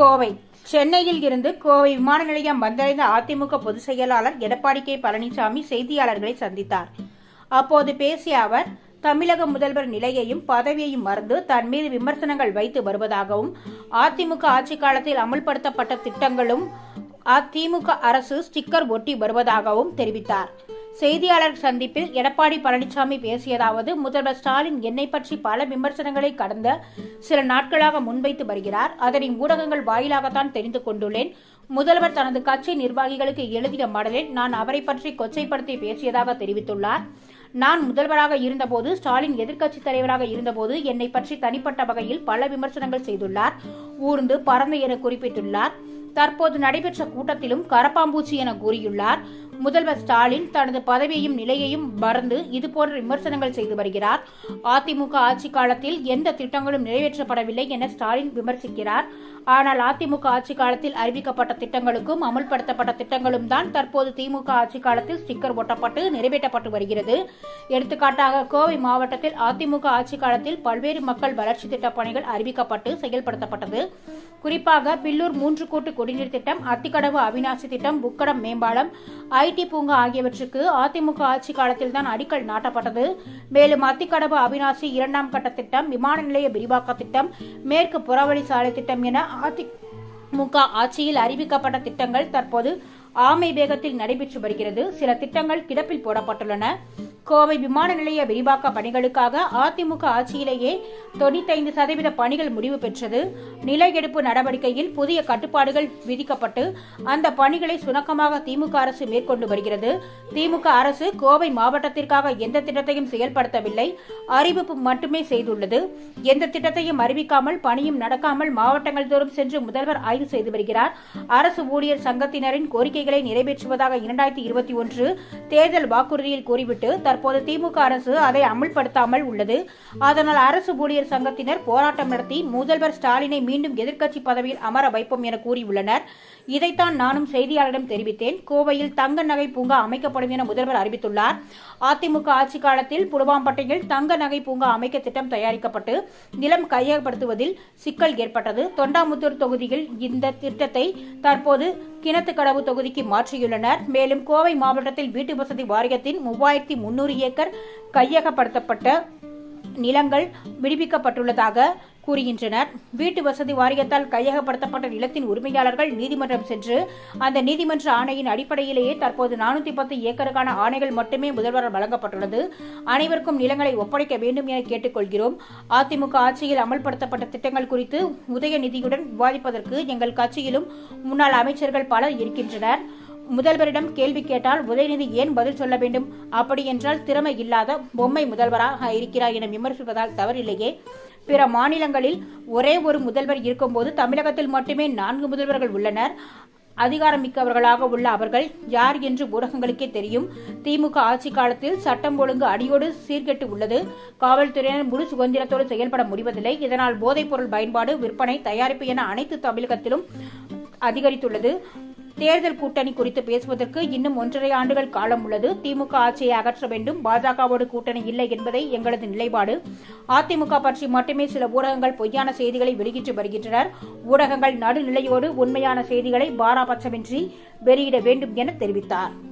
கோவை. சென்னையில் இருந்து கோவை விமான நிலையம் வந்தடைந்த அதிமுக பொதுச் செயலாளர் எடப்பாடி கே. பழனிசாமி செய்தியாளர்களை சந்தித்தார். அப்போது பேசிய அவர் தமிழக முதல்வர் நிலையையும் பதவியையும் மறந்து தன் மீது விமர்சனங்கள் வைத்து வருவதாகவும் அதிமுக ஆட்சி காலத்தில் அமல்படுத்தப்பட்ட திட்டங்களும் அதிமுக அரசு ஸ்டிக்கர் ஒட்டி வருவதாகவும் தெரிவித்தார். செய்தியாளர் சந்திப்பில் எடப்பாடி பழனிசாமி பேசியதாவது முதல்வர் ஸ்டாலின் என்னை பற்றி பல விமர்சனங்களை கடந்த சில நாட்களாக முன்வைத்து வருகிறார். அதனை ஊடகங்கள் வாயிலாகத்தான் தெரிந்து கொண்டுள்ளேன். முதல்வர் தனது கட்சி நிர்வாகிகளுக்கு எழுதிய மடலில் நான் அவரை பற்றி கொச்சைப்படுத்தி பேசியதாக தெரிவித்துள்ளார். நான் முதல்வராக இருந்தபோது ஸ்டாலின் எதிர்க்கட்சித் தலைவராக இருந்தபோது என்னை பற்றி தனிப்பட்ட வகையில் பல விமர்சனங்கள் செய்துள்ளார். ஊர்ந்து பறந்து என குறிப்பிட்டுள்ளார். தற்போது நடைபெற்ற கூட்டத்திலும் கரப்பாம்பூச்சி என கூறியுள்ளார். முதல்வர் ஸ்டாலின் தனது பதவியையும் நிலையையும் மறந்து இதுபோன்ற விமர்சனங்கள் செய்து வருகிறார். அதிமுக ஆட்சி காலத்தில் எந்த திட்டங்களும் நிறைவேற்றப்படவில்லை என ஸ்டாலின் விமர்சிக்கிறார். ஆனால் அதிமுக ஆட்சி காலத்தில் அறிவிக்கப்பட்ட திட்டங்களுக்கும் அமுல்படுத்தப்பட்ட திட்டங்களும் தான் தற்போது திமுக ஆட்சி காலத்தில் ஸ்டிக்கர் ஒட்டப்பட்டு நிறைவேற்றப்பட்டு வருகிறது. எடுத்துக்காட்டாக கோவை மாவட்டத்தில் அதிமுக ஆட்சி காலத்தில் பல்வேறு மக்கள் வளர்ச்சி திட்ட பணிகள் அறிவிக்கப்பட்டு செயல்படுத்தப்பட்டது. குறிப்பாக பில்லூர் மூன்று கூட்டு குடிநீர் திட்டம் அத்திக்கடவு அவிநாசி திட்டம் புக்கடம் மேம்பாலம் ஐடி பூங்கா ஆகியவற்றுக்கு அதிமுக ஆட்சி காலத்தில் தான் அடிக்கல் நாட்டப்பட்டது. மேலும் அத்திக்கடவு அவிநாசி இரண்டாம் கட்ட திட்டம் விமான நிலைய விரிவாக்க திட்டம் மேற்கு புறவழி சாலை திட்டம் என அதிமுக ஆட்சியில் அறிவிக்கப்பட்ட திட்டங்கள் தற்போது ஆமை வேகத்தில் நடைபெற்று வருகிறது. சில திட்டங்கள் கிடப்பில் போடப்பட்டுள்ளன. கோவை விமான நிலைய விரிவாக்க பணிகளுக்காக அதிமுக ஆட்சியிலேயே தொண்ணூத்தைந்து சதவீத பணிகள் முடிவு பெற்றது. நில எடுப்பு நடவடிக்கையில் புதிய கட்டுப்பாடுகள் விதிக்கப்பட்டு அந்த பணிகளை சுணக்கமாக திமுக அரசு மேற்கொண்டு வருகிறது. திமுக அரசு கோவை மாவட்டத்திற்காக எந்த திட்டத்தையும் செயல்படுத்தவில்லை. அறிவிப்பு மட்டுமே செய்துள்ளது. எந்த திட்டத்தையும் அறிவிக்காமல் பணியும் நடக்காமல் மாவட்டங்கள் தோறும் சென்று முதல்வர் ஆய்வு செய்து வருகிறார். அரசு ஊழியர் சங்கத்தினரின் கோரிக்கைகளை நிறைவேற்றுவதாக இரண்டாயிரத்தி இருபத்தி ஒன்று தேர்தல் வாக்குறுதியில் கூறிவிட்டு தற்போது திமுக அரசு அதை அமல்படுத்தாமல் உள்ளது. அதனால் அரசு ஊழியர் சங்கத்தினர் போராட்டம் நடத்தி முதல்வர் ஸ்டாலினை மீண்டும் எதிர்க்கட்சி பதவியில் அமர வைப்போம் என கூறியுள்ளனர். இதைத்தான் நானும் செய்தியாளரிடம் தெரிவித்தேன். கோவையில் தங்க நகை பூங்கா அமைக்கப்படும் என முதல்வர் அறிவித்துள்ளார். அதிமுக ஆட்சி காலத்தில் புலவாம்பட்டையில் தங்க நகை பூங்கா அமைக்க திட்டம் தயாரிக்கப்பட்டு நிலம் கையகப்படுத்துவதில் சிக்கல் ஏற்பட்டது. தொண்டாமுத்தூர் தொகுதியில் இந்த திட்டத்தை தற்போது கிணத்துக்கடவு தொகுதிக்கு மாற்றியுள்ளனர். மேலும் கோவை மாவட்டத்தில் வீட்டு வசதி வாரியத்தின் மூவாயிரத்தி முன்னூறு ஏக்கர் கையகப்படுத்தப்பட்ட நிலங்கள் விடுவிக்கப்பட்டுள்ளதாக கூறுகின்றனர். வீட்டு வசதி வாரியத்தால் கையகப்படுத்தப்பட்ட நிலத்தின் உரிமையாளர்கள் நீதிமன்றம் சென்று அந்த நீதிமன்ற ஆணையின் அடிப்படையிலேயே தற்போது நானூற்றி பத்து ஏக்கருக்கான ஆணைகள் மட்டுமே முதல்வரால் வழங்கப்பட்டுள்ளது. அனைவருக்கும் நிலங்களை ஒப்படைக்க வேண்டும் என கேட்டுக்கொள்கிறோம். அதிமுக ஆட்சியில் அமல்படுத்தப்பட்ட திட்டங்கள் குறித்து உதயநிதியுடன் விவாதிப்பதற்கு எங்கள் கட்சியிலும் முன்னாள் அமைச்சர்கள் பலர் இருக்கின்றனர். முதல்வரிடம் கேள்வி கேட்டால் உதயநிதி ஏன் பதில் சொல்ல வேண்டும்? அப்படி என்றால் திறமை இல்லாத பொம்மை முதல்வராக இருக்கிறார் என விமர்சிப்பதால் தவறில்லையே. பிற மாநிலங்களில் ஒரே ஒரு முதல்வர் இருக்கும்போது தமிழகத்தில் மட்டுமே நான்கு முதல்வர்கள் உள்ளனர். அதிகாரமிக்கவர்களாக உள்ள அவர்கள் யார் என்று ஊடகங்களுக்கே தெரியும். திமுக ஆட்சி காலத்தில் சட்டம் ஒழுங்கு அடியோடு சீர்கெட்டு உள்ளது. காவல்துறையினர் முழு சுதந்திரத்தோடு செயல்பட முடிவதில்லை. இதனால் போதைப்பொருள் பயன்பாடு விற்பனை தயாரிப்பு என அனைத்து தமிழகத்திலும் அதிகரித்துள்ளது. தேர்தல் கூட்டணி குறித்து பேசுவதற்கு இன்னும் ஒன்றரை ஆண்டுகள் காலம் உள்ளது. திமுக ஆட்சியை அகற்ற வேண்டும். பாஜகவோடு கூட்டணி இல்லை என்பதை எங்களது நிலைப்பாடு. அதிமுக பற்றி மட்டுமே சில ஊடகங்கள் பொய்யான செய்திகளை வெளியிட்டு வருகின்றனர். ஊடகங்கள் நடுநிலையோடு உண்மையான செய்திகளை பாராபட்சமின்றி வெளியிட வேண்டும் என தெரிவித்தார்.